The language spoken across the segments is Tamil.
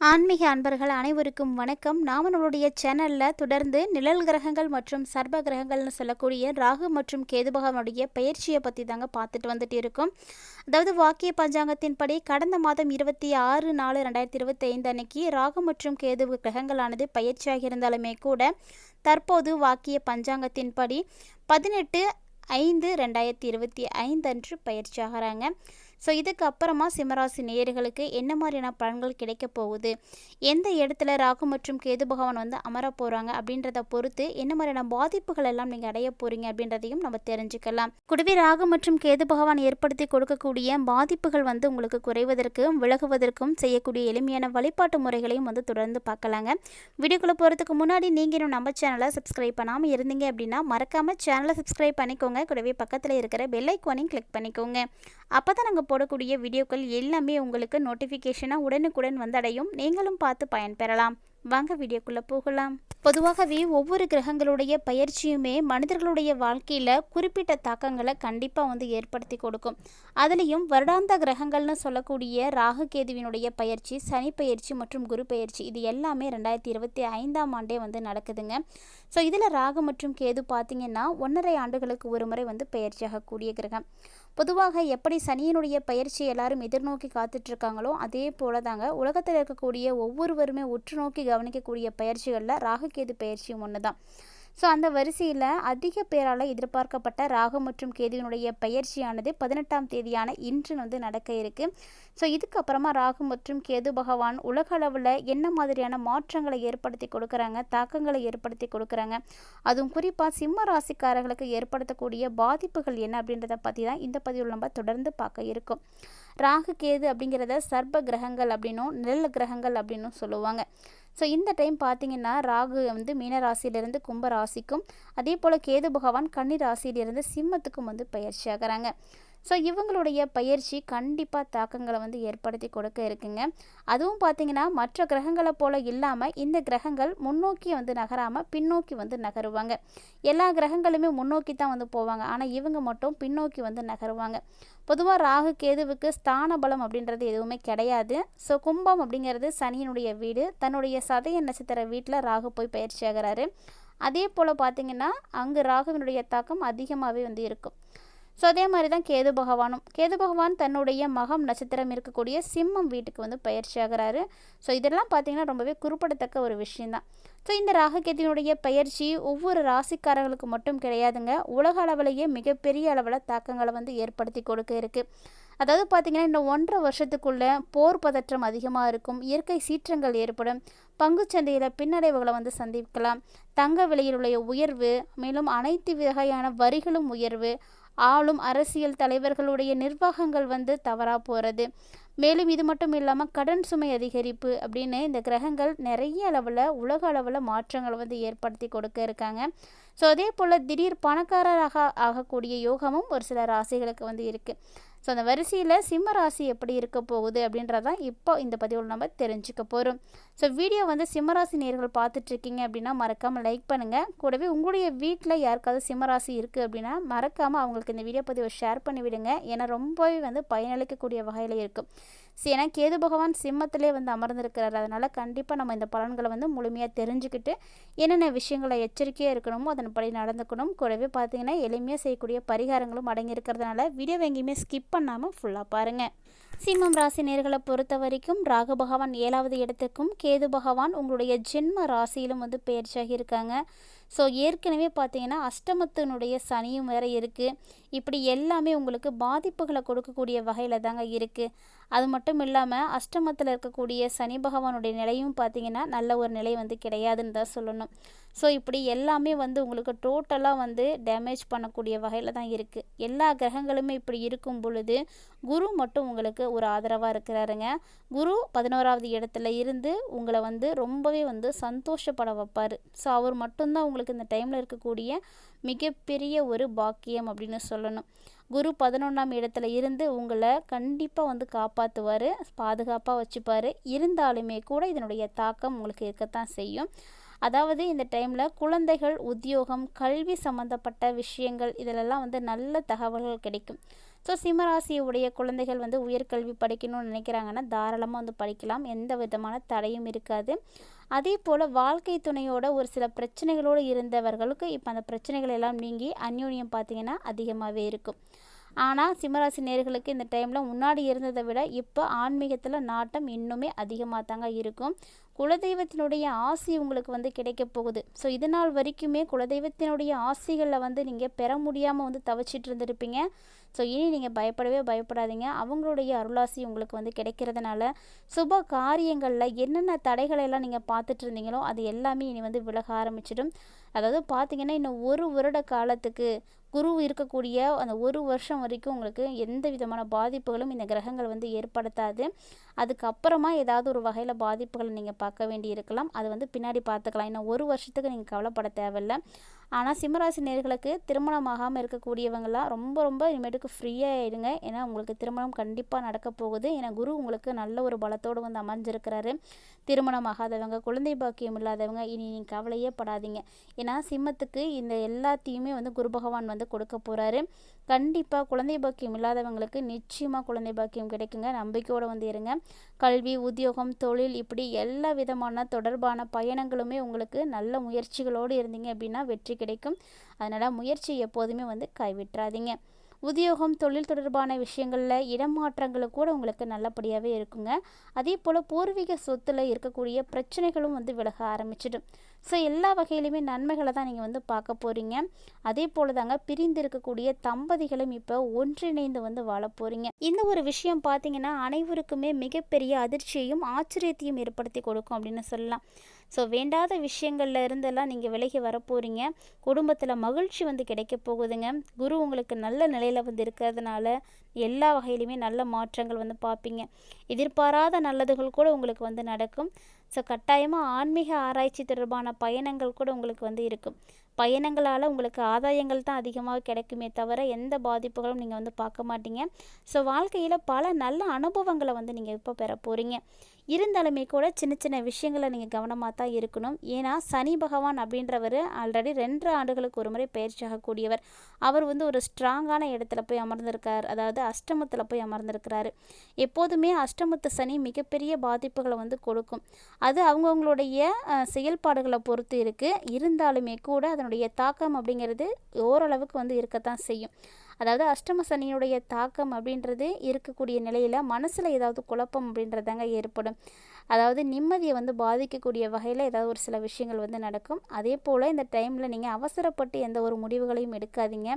ஆன்மீக அன்பர்கள் அனைவருக்கும் வணக்கம். நாம் நம்மளுடைய சேனலில் தொடர்ந்து நிழல் கிரகங்கள் மற்றும் சர்ப கிரகங்கள்னு சொல்லக்கூடிய ராகு மற்றும் கேது பகவானுடைய பயிற்சியை பற்றி தாங்க பார்த்துட்டு வந்துட்டு இருக்கோம். அதாவது வாக்கிய பஞ்சாங்கத்தின்படி கடந்த மாதம் இருபத்தி ஆறு நாலு ரெண்டாயிரத்தி இருபத்தி ஐந்து அன்னைக்கு ராகு மற்றும் கேது கிரகங்களானது பயிற்சியாக இருந்தாலுமே கூட தற்போது வாக்கிய பஞ்சாங்கத்தின்படி பதினெட்டு ஐந்து ரெண்டாயிரத்தி இருபத்தி ஐந்து அன்று பயிற்சியாகிறாங்க ஸோ இதுக்கு அப்புறமா சிம்மராசி நேயர்களுக்கு என்ன மாதிரியான பலன்கள் கிடைக்க போகுது? எந்த இடத்துல ராகு மற்றும் கேது பகவான் வந்து அமர போகிறாங்க அப்படின்றத பொறுத்து என்ன மாதிரியான பாதிப்புகள் எல்லாம் நீங்கள் அடைய போகிறீங்க அப்படின்றதையும் நம்ம தெரிஞ்சுக்கலாம். குடுவி ராகு மற்றும் கேது பகவான் ஏற்படுத்தி கொடுக்கக்கூடிய பாதிப்புகள் வந்து உங்களுக்கு குறைவதற்கும் விலகுவதற்கும் செய்யக்கூடிய எளிமையான வழிபாட்டு முறைகளையும் வந்து தொடர்ந்து பார்க்கலாங்க. வீடியோக்குள்ளே போகிறதுக்கு முன்னாடி நீங்கள் இன்னும் நம்ம சேனலை சப்ஸ்கிரைப் பண்ணாமல் இருந்தீங்க அப்படின்னா மறக்காமல் சேனலை சப்ஸ்கிரைப் பண்ணிக்கோங்க. கூடவே பக்கத்தில் இருக்கிற பெல் ஐக்கானையும் கிளிக் பண்ணிக்கோங்க. அப்போ தான் நாங்கள் போடக்கூடிய வீடியோக்கள் எல்லாமே உங்களுக்கு நோட்டிஃபிகேஷனாக உடனுக்குடன் வந்தடையும். நீங்களும் பார்த்து பயன்பெறலாம். வாங்க வீடியோக்குள்ளே போகலாம். பொதுவாகவே ஒவ்வொரு கிரகங்களுடைய பயிற்சியுமே மனிதர்களுடைய வாழ்க்கையில் குறிப்பிட்ட தாக்கங்களை கண்டிப்பாக வந்து ஏற்படுத்தி கொடுக்கும். அதுலேயும் வருடாந்த கிரகங்கள்னு சொல்லக்கூடிய ராகு கேதுவினுடைய பயிற்சி சனி பயிற்சி மற்றும் குரு பயிற்சி இது எல்லாமே ரெண்டாயிரத்தி இருபத்தி ஐந்தாம் ஆண்டே வந்து நடக்குதுங்க. ஸோ இதில் ராகு மற்றும் கேது பார்த்திங்கன்னா ஒன்றரை ஆண்டுகளுக்கு ஒரு முறை வந்து பயிற்சியாகக்கூடிய கிரகம். பொதுவாக எப்படி சனியினுடைய பயிற்சி எல்லாரும் எதிர்நோக்கி காத்துட்ருக்காங்களோ அதே போல தாங்க உலகத்தில் இருக்கக்கூடிய ஒவ்வொருவருமே உற்று நோக்கி கவனிக்கக்கூடிய பயிற்சிகளில் ராகுகேது பயிற்சியும் ஒன்று தான் ஸோ அந்த வரிசையில் அதிக பேரால் எதிர்பார்க்கப்பட்ட ராகு மற்றும் கேதுவினுடைய பயிற்சியானது பதினெட்டாம் தேதியான இன்று வந்து நடக்க இருக்குது ஸோ இதுக்கப்புறமா ராகு மற்றும் கேது பகவான் உலக அளவில் என்ன மாதிரியான மாற்றங்களை ஏற்படுத்தி கொடுக்குறாங்க தாக்கங்களை ஏற்படுத்தி கொடுக்குறாங்க அதுவும் குறிப்பாக சிம்ம ராசிக்காரர்களுக்கு ஏற்படுத்தக்கூடிய பாதிப்புகள் என்ன அப்படின்றத பற்றி தான் இந்த பதிவில் நம்ம தொடர்ந்து பார்க்க இருக்கோம். ராகு கேது அப்படிங்கிறத சர்ப கிரகங்கள் அப்படின்னும் நெல் கிரகங்கள் அப்படின்னும் சொல்லுவாங்க. ஸோ இந்த டைம் பார்த்தீங்கன்னா ராகு வந்து மீன ராசியிலிருந்து கும்ப ராசிக்கும் அதே போல் கேது பகவான் கன்னி ராசியிலிருந்து சிம்மத்துக்கும் வந்து பயிற்சி ஆகிறாங்க ஸோ இவங்களுடைய பயிற்சி கண்டிப்பாக தாக்கங்களை வந்து ஏற்படுத்தி கொடுக்க இருக்குங்க. அதுவும் பார்த்திங்கன்னா மற்ற கிரகங்களை போல் இல்லாமல் இந்த கிரகங்கள் முன்னோக்கி வந்து நகராமல் பின்னோக்கி வந்து நகருவாங்க. எல்லா கிரகங்களுமே முன்னோக்கி தான் வந்து போவாங்க. ஆனால் இவங்க மட்டும் பின்னோக்கி வந்து நகருவாங்க. பொதுவாக ராகு கேதுவுக்கு ஸ்தான பலம் அப்படின்றது எதுவுமே கிடையாது. ஸோ கும்பம் அப்படிங்கிறது சனியினுடைய வீடு. தன்னுடைய சதய நட்சத்திர வீட்டில் ராகு போய் பயிற்சி ஆகிறாரு. அதே போல் பார்த்திங்கன்னா அங்கு ராகுவினுடைய தாக்கம் அதிகமாகவே வந்து இருக்கும். ஸோ அதே மாதிரி தான் கேது பகவானும். கேது பகவான் தன்னுடைய மகம் நட்சத்திரம் இருக்கக்கூடிய சிம்மம் வீட்டுக்கு வந்து பயிற்சி ஆகிறாரு ஸோ இதெல்லாம் பார்த்திங்கன்னா ரொம்பவே குறிப்பிடத்தக்க ஒரு விஷயந்தான் ஸோ இந்த ராககேதியினுடைய பயிற்சி ஒவ்வொரு ராசிக்காரர்களுக்கு மட்டும் கிடையாதுங்க. உலக அளவிலேயே மிகப்பெரிய அளவில் தாக்கங்களை வந்து ஏற்படுத்தி கொடுக்க இருக்குது அதாவது பார்த்திங்கன்னா இந்த ஒன்றரை வருஷத்துக்குள்ளே போர் பதற்றம் அதிகமாக இருக்கும். இயற்கை சீற்றங்கள் ஏற்படும். பங்குச்சந்தையில் பின்னடைவுகளை வந்து சந்திக்கலாம். தங்க விலையிலுடைய உயர்வு மேலும் அனைத்து வகையான வரிகளும் உயர்வு ஆளும் அரசியல் தலைவர்களுடைய நிர்வாகங்கள் வந்து தவறாக போகிறது மேலும் இது மட்டும் இல்லாமல் கடன் சுமை அதிகரிப்பு அப்படின்னு இந்த கிரகங்கள் நிறைய அளவில் உலக அளவில் மாற்றங்களை வந்து ஏற்படுத்தி கொடுக்க இருக்காங்க. ஸோ அதே போல் திடீர் பணக்காரராக ஆகக்கூடிய யோகமும் ஒரு சில ராசிகளுக்கு வந்து இருக்குது ஸோ அந்த வரிசையில் சிம்ம ராசி எப்படி இருக்க போகுது அப்படின்றதான் இப்போ இந்த பதிவில் நம்ம தெரிஞ்சுக்க போகிறோம் ஸோ வீடியோ வந்து சிம்மராசி நேர்கள் பார்த்துட்ருக்கீங்க அப்படின்னா மறக்காமல் லைக் பண்ணுங்கள் கூடவே உங்களுடைய வீட்டில் யாருக்காவது சிம்மராசி இருக்குது அப்படின்னா மறக்காமல் அவங்களுக்கு இந்த வீடியோ பதிவை ஷேர் பண்ணி விடுங்க ஏன்னா ரொம்பவே வந்து பயனளிக்கக்கூடிய வகையில் இருக்கும். ஏன்னா கேது பகவான் சிம்மத்திலே வந்து அமர்ந்திருக்கிறார். அதனால் கண்டிப்பாக நம்ம இந்த பலன்களை வந்து முழுமையாக தெரிஞ்சுக்கிட்டு என்னென்ன விஷயங்களை எச்சரிக்கையாக இருக்கணுமோ அதன்படி நடந்துக்கணும். கூடவே பார்த்தீங்கன்னா எளிமையாக செய்யக்கூடிய பரிகாரங்களும் அடங்கியிருக்கிறதுனால வீடியோ எங்கேயுமே ஸ்கிப் பண்ணாமல் ஃபுல்லாக பாருங்கள் சிம்மம் ராசி நேர்களை பொறுத்த வரைக்கும் ராகு பகவான் ஏழாவது இடத்துக்கும் கேது பகவான் உங்களுடைய ஜென்ம ராசியிலும் வந்து பயிற்சியாகி இருக்காங்க. ஸோ ஏற்கனவே பார்த்தீங்கன்னா அஷ்டமத்தினுடைய சனியும் வேறு இருக்குது இப்படி எல்லாமே உங்களுக்கு பாதிப்புகளை கொடுக்கக்கூடிய வகையில் தாங்க இருக்குது அது மட்டும் இல்லாமல் அஷ்டமத்தில் இருக்கக்கூடிய சனி பகவானுடைய நிலையும் பார்த்தீங்கன்னா நல்ல ஒரு நிலை வந்து கிடையாதுன்னு தான் சொல்லணும். ஸோ இப்படி எல்லாமே வந்து உங்களுக்கு டோட்டலாக வந்து டேமேஜ் பண்ணக்கூடிய வகையில் தான் இருக்குது எல்லா கிரகங்களுமே இப்படி இருக்கும் பொழுது குரு மட்டும் உங்களுக்கு ஒரு ஆதரவாக இருக்கிறாருங்க. குரு பதினோராவது இடத்துல இருந்து உங்களை வந்து ரொம்பவே வந்து சந்தோஷப்பட வைப்பார். ஸோ அவர் மட்டும்தான் உங்களுக்கு உங்களுக்கு இந்த டைமில் இருக்கக்கூடிய மிகப்பெரிய ஒரு பாக்கியம் அப்படின்னு சொல்லணும். குரு பதினொன்றாம் இடத்துல இருந்து உங்களை கண்டிப்பாக வந்து காப்பாற்றுவார் பாதுகாப்பாக வச்சுப்பார். இருந்தாலுமே கூட இதனுடைய தாக்கம் உங்களுக்கு இருக்கத்தான் செய்யும். அதாவது இந்த டைமில் குழந்தைகள் உத்தியோகம் கல்வி சம்மந்தப்பட்ட விஷயங்கள் இதிலெல்லாம் வந்து நல்ல தகவல்கள் கிடைக்கும். ஸோ சிம்மராசியுடைய குழந்தைகள் வந்து உயர்கல்வி படிக்கணும்னு நினைக்கிறாங்கன்னா தாராளமாக வந்து படிக்கலாம். எந்த விதமான தடையும் இருக்காது. அதே போல் வாழ்க்கை துணையோட ஒரு சில பிரச்சனைகளோடு இருந்தவர்களுக்கு இப்போ அந்த பிரச்சனைகள் எல்லாம் நீங்கி அந்யோன்யம் பார்த்திங்கன்னா அதிகமாகவே இருக்கும். ஆனால் சிம்மராசி நேர்களுக்கு இந்த டைமில் முன்னாடி இருந்ததை விட இப்போ ஆன்மீகத்தில் நாட்டம் இன்னுமே அதிகமாக தாங்க இருக்கும். குலதெய்வத்தினுடைய ஆசி உங்களுக்கு வந்து கிடைக்க போகுது. ஸோ இதனால் வரைக்குமே குலதெய்வத்தினுடைய ஆசிகளில் வந்து நீங்கள் பெற முடியாமல் வந்து தவச்சிட்டு இருந்திருப்பீங்க. ஸோ இனி நீங்கள் பயப்படவே பயப்படாதீங்க. அவங்களுடைய அருளாசி உங்களுக்கு வந்து கிடைக்கிறதுனால சுப காரியங்களில் என்னென்ன தடைகளெல்லாம் நீங்கள் பார்த்துட்டு இருந்தீங்களோ அது எல்லாமே இனி வந்து விலக ஆரம்பிச்சிடும். அதாவது பார்த்தீங்கன்னா இன்னும் ஒரு வருட காலத்துக்கு குரு இருக்கக்கூடிய அந்த ஒரு வருஷம் வரைக்கும் உங்களுக்கு எந்த விதமான பாதிப்புகளும் இந்த கிரகங்கள் வந்து ஏற்படுத்தாது. அதுக்கப்புறமா ஏதாவது ஒரு வகையில் பாதிப்புகளை நீங்கள் பார்க்க வேண்டி இருக்கலாம். அது வந்து பின்னாடி பார்த்துக்கலாம். இன்னும் ஒரு வருஷத்துக்கு நீங்கள் கவலைப்பட தேவையில்லை. ஆனால் சிம்மராசி நேர்களுக்கு திருமணம் ஆகாமல் இருக்கக்கூடியவங்களாம் ரொம்ப ரொம்ப இனிமேட்டுக்கு ஃப்ரீயாக இருங்க. ஏன்னா உங்களுக்கு திருமணம் கண்டிப்பாக நடக்க போகுது. ஏன்னா குரு உங்களுக்கு நல்ல ஒரு பலத்தோடு வந்து அமைஞ்சிருக்கிறாரு திருமணம் ஆகாதவங்க குழந்தை பாக்கியம் இல்லாதவங்க இனி நீங்கள் கவலையே படாதீங்க. ஏன்னா சிம்மத்துக்கு இந்த எல்லாத்தையுமே வந்து குரு பகவான் வந்து கொடுக்க போகிறாரு கண்டிப்பாக குழந்தை பாக்கியம் இல்லாதவங்களுக்கு நிச்சயமாக குழந்தை பாக்கியம் கிடைக்குங்க. நம்பிக்கையோடு வந்து இருங்க. கல்வி உத்தியோகம் தொழில் இப்படி எல்லா விதமான தொடர்பான பயணங்களுமே உங்களுக்கு நல்ல முயற்சிகளோடு இருந்தீங்க அப்படின்னா வெற்றி கிடைக்கும். அதனால் முயற்சி எப்போதுமே வந்து கைவிட்டுறாதீங்க. உத்தியோகம் தொழில் தொடர்பான விஷயங்களில் இடமாற்றங்களும் கூட உங்களுக்கு நல்லபடியாகவே இருக்குங்க. அதே போல் பூர்வீக சொத்தில் இருக்கக்கூடிய பிரச்சனைகளும் வந்து விலக ஆரம்பிச்சிடும். ஸோ எல்லா வகையிலுமே நன்மைகளை தான் நீங்கள் வந்து பார்க்க போகிறீங்க அதே போல் தாங்க பிரிந்து இருக்கக்கூடிய தம்பதிகளும் இப்போ ஒன்றிணைந்து வந்து வாழ போகிறீங்க இந்த ஒரு விஷயம் பார்த்தீங்கன்னா அனைவருக்குமே மிகப்பெரிய அதிர்ச்சியையும் ஆச்சரியத்தையும் ஏற்படுத்தி கொடுக்கும் அப்படின்னு சொல்லலாம். ஸோ வேண்டாத விஷயங்கள்ல இருந்தெல்லாம் நீங்கள் விலகி வரப்போகிறீங்க குடும்பத்தில் மகிழ்ச்சி வந்து கிடைக்க போகுதுங்க. குரு உங்களுக்கு நல்ல நிலையில் வந்து இருக்கிறதுனால எல்லா வகையிலுமே நல்ல மாற்றங்கள் வந்து பார்ப்பீங்க. எதிர்பாராத நல்லதுகள் கூட உங்களுக்கு வந்து நடக்கும். ஸோ கட்டாயமாக ஆன்மீக ஆராய்ச்சி தொடர்பான பயணங்கள் கூட உங்களுக்கு வந்து இருக்கும். பயணங்களால் உங்களுக்கு ஆதாயங்கள் தான் அதிகமாக கிடைக்குமே தவிர எந்த பாதிப்புகளும் நீங்கள் வந்து பார்க்க மாட்டீங்க. ஸோ வாழ்க்கையில் பல நல்ல அனுபவங்களை வந்து நீங்கள் இப்போ பெற போகிறீங்க இருந்தாலுமே கூட சின்ன சின்ன விஷயங்களை நீங்கள் கவனமாக தான் இருக்கணும். ஏன்னா சனி பகவான் அப்படின்றவர் ஆல்ரெடி ரெண்டு ஆண்டுகளுக்கு ஒரு முறை பயிற்சியாகக்கூடியவர் அவர் வந்து ஒரு ஸ்ட்ராங்கான இடத்துல போய் அமர்ந்திருக்கார். அதாவது அஷ்டமத்தில் போய் அமர்ந்திருக்கிறாரு. எப்போதுமே அஷ்டமத்து சனி மிகப்பெரிய பாதிப்புகளை வந்து கொடுக்கும். அது அவங்கவுங்களுடைய செயல்பாடுகளை பொறுத்து இருக்குது இருந்தாலுமே கூட அதனுடைய தாக்கம் அப்படிங்கிறது ஓரளவுக்கு வந்து இருக்கத்தான் செய்யும். அதாவது அஷ்டம சனியுடைய தாக்கம் அப்படின்றது இருக்கக்கூடிய நிலையில் மனசில் ஏதாவது குழப்பம் அப்படின்றதாங்க ஏற்படும். அதாவது நிம்மதியை வந்து பாதிக்கக்கூடிய வகையில் ஏதாவது ஒரு சில விஷயங்கள் வந்து நடக்கும். அதே போல் இந்த டைமில் நீங்கள் அவசரப்பட்டு எந்த ஒரு முடிவுகளையும் எடுக்காதீங்க.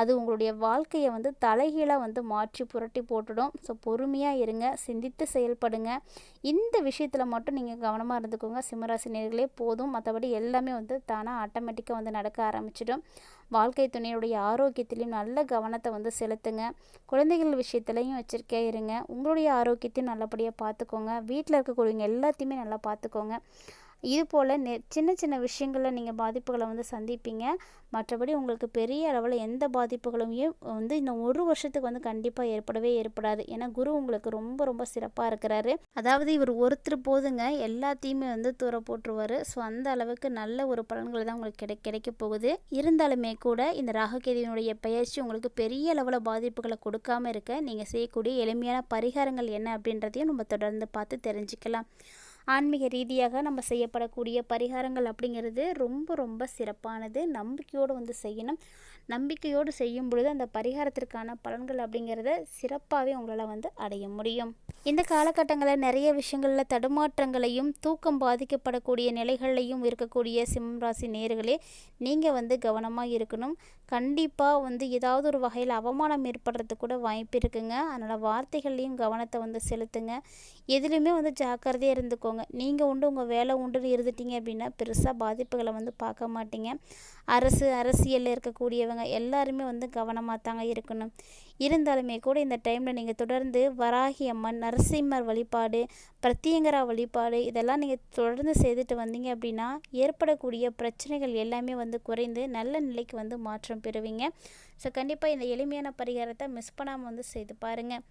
அது உங்களுடைய வாழ்க்கையை வந்து தலைகீழாக வந்து மாற்றி புரட்டி போட்டுடும். ஸோ பொறுமையாக இருங்க சிந்தித்து செயல்படுங்க. இந்த விஷயத்தில் மட்டும் நீங்கள் கவனமாக இருந்துக்கோங்க. சிம்மராசினியர்களே போதும். மற்றபடி எல்லாமே வந்து தானாக ஆட்டோமேட்டிக்காக வந்து நடக்க ஆரம்பிச்சிடும். வாழ்க்கை துணையுடைய ஆரோக்கியத்திலையும் நல்ல கவனத்தை வந்து செலுத்துங்க. குழந்தைகள் விஷயத்துலையும் வச்சுருக்கே இருங்க. உங்களுடைய ஆரோக்கியத்தையும் நல்லபடியாக பார்த்துக்கோங்க. வீட்டில் இருக்கக்கூடிய எல்லாத்தையுமே நல்லா பார்த்துக்கோங்க. இது போல் நெ சின்ன சின்ன விஷயங்களில் நீங்கள் பாதிப்புகளை வந்து சந்திப்பீங்க. மற்றபடி உங்களுக்கு பெரிய அளவில் எந்த பாதிப்புகளுமே வந்து இந்த ஒரு வருஷத்துக்கு வந்து கண்டிப்பாக ஏற்படவே ஏற்படாது. ஏன்னா குரு உங்களுக்கு ரொம்ப ரொம்ப சிறப்பாக இருக்கிறாரு. அதாவது இவர் ஒருத்தர் போதுங்க எல்லாத்தையுமே வந்து தூர போட்டுருவார். ஸோ அந்த அளவுக்கு நல்ல ஒரு பலன்கள் தான் உங்களுக்கு கிடை கிடைக்க போகுது. இருந்தாலுமே கூட இந்த ராககேதியினுடைய பயிற்சி உங்களுக்கு பெரிய அளவில் பாதிப்புகளை கொடுக்காம இருக்க நீங்கள் செய்யக்கூடிய எளிமையான பரிகாரங்கள் என்ன அப்படின்றதையும் நம்ம தொடர்ந்து பார்த்து தெரிஞ்சுக்கலாம். ஆன்மீக ரீதியாக நம்ம செய்யப்படக்கூடிய பரிகாரங்கள் அப்படிங்கிறது ரொம்ப ரொம்ப சிறப்பானது. நம்பிக்கையோடு வந்து செய்யணும். நம்பிக்கையோடு செய்யும் பொழுது அந்த பரிகாரத்திற்கான பலன்கள் அப்படிங்கிறத சிறப்பாகவே உங்களால் வந்து அடைய முடியும். இந்த காலகட்டங்களில் நிறைய விஷயங்களில் தடுமாற்றங்களையும் தூக்கம் பாதிக்கப்படக்கூடிய நிலைகள்லையும் இருக்கக்கூடிய சிம்மராசி நேர்களே நீங்கள் வந்து கவனமாக இருக்கணும். கண்டிப்பாக வந்து ஏதாவது ஒரு வகையில் அவமானம் ஏற்படுறது கூட வாய்ப்பு இருக்குங்க. அதனால் வார்த்தைகள்லையும் கவனத்தை வந்து செலுத்துங்க. எதுலேயுமே வந்து ஜாக்கிரதையாக இருந்துக்கோங்க. நீங்கள் உண்டு உங்கள் வேலை உண்டுன்னு இருந்துட்டீங்க அப்படின்னா பெருசாக பாதிப்புகளை வந்து பார்க்க மாட்டீங்க. அரசு அரசியலில் இருக்கக்கூடியவங்க எல்லாருமே வந்து கவனமாக தாங்க இருக்கணும். இருந்தாலுமே கூட இந்த டைமில் நீங்கள் தொடர்ந்து வராகி அம்மன் நரசிம்மர் வழிபாடு பிரத்யங்கரா வழிபாடு இதெல்லாம் நீங்கள் தொடர்ந்து செய்துட்டு வந்தீங்க அப்படின்னா ஏற்படக்கூடிய பிரச்சனைகள் எல்லாமே வந்து குறைந்து நல்ல நிலைக்கு வந்து மாற்றம் பெறுவீங்க. ஸோ கண்டிப்பாக இந்த எளிமையான பரிகாரத்தை மிஸ் பண்ணாமல் வந்து செய்து பாருங்கள்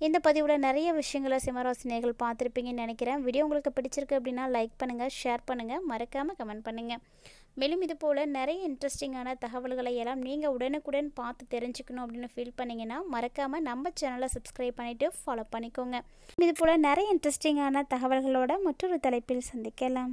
இந்த பதிவில் நிறைய விஷயங்களை சிம்மராசினியர்கள் பார்த்துருப்பீங்கன்னு நினைக்கிறேன். வீடியோ உங்களுக்கு பிடிச்சிருக்கு அப்படின்னா லைக் பண்ணுங்கள் ஷேர் பண்ணுங்கள் மறக்காமல் கமெண்ட் பண்ணுங்கள் மேலும் இது போல் நிறைய இன்ட்ரெஸ்டிங்கான தகவல்களை எல்லாம் நீங்கள் உடனுக்குடன் பார்த்து தெரிஞ்சுக்கணும் அப்படின்னு ஃபீல் பண்ணிங்கன்னா மறக்காமல் நம்ம சேனலை சப்ஸ்கிரைப் பண்ணிவிட்டு ஃபாலோ பண்ணிக்கோங்க. இது போல் நிறைய இன்ட்ரெஸ்டிங்கான தகவல்களோட மற்றொரு தலைப்பில் சந்திக்கலாம்.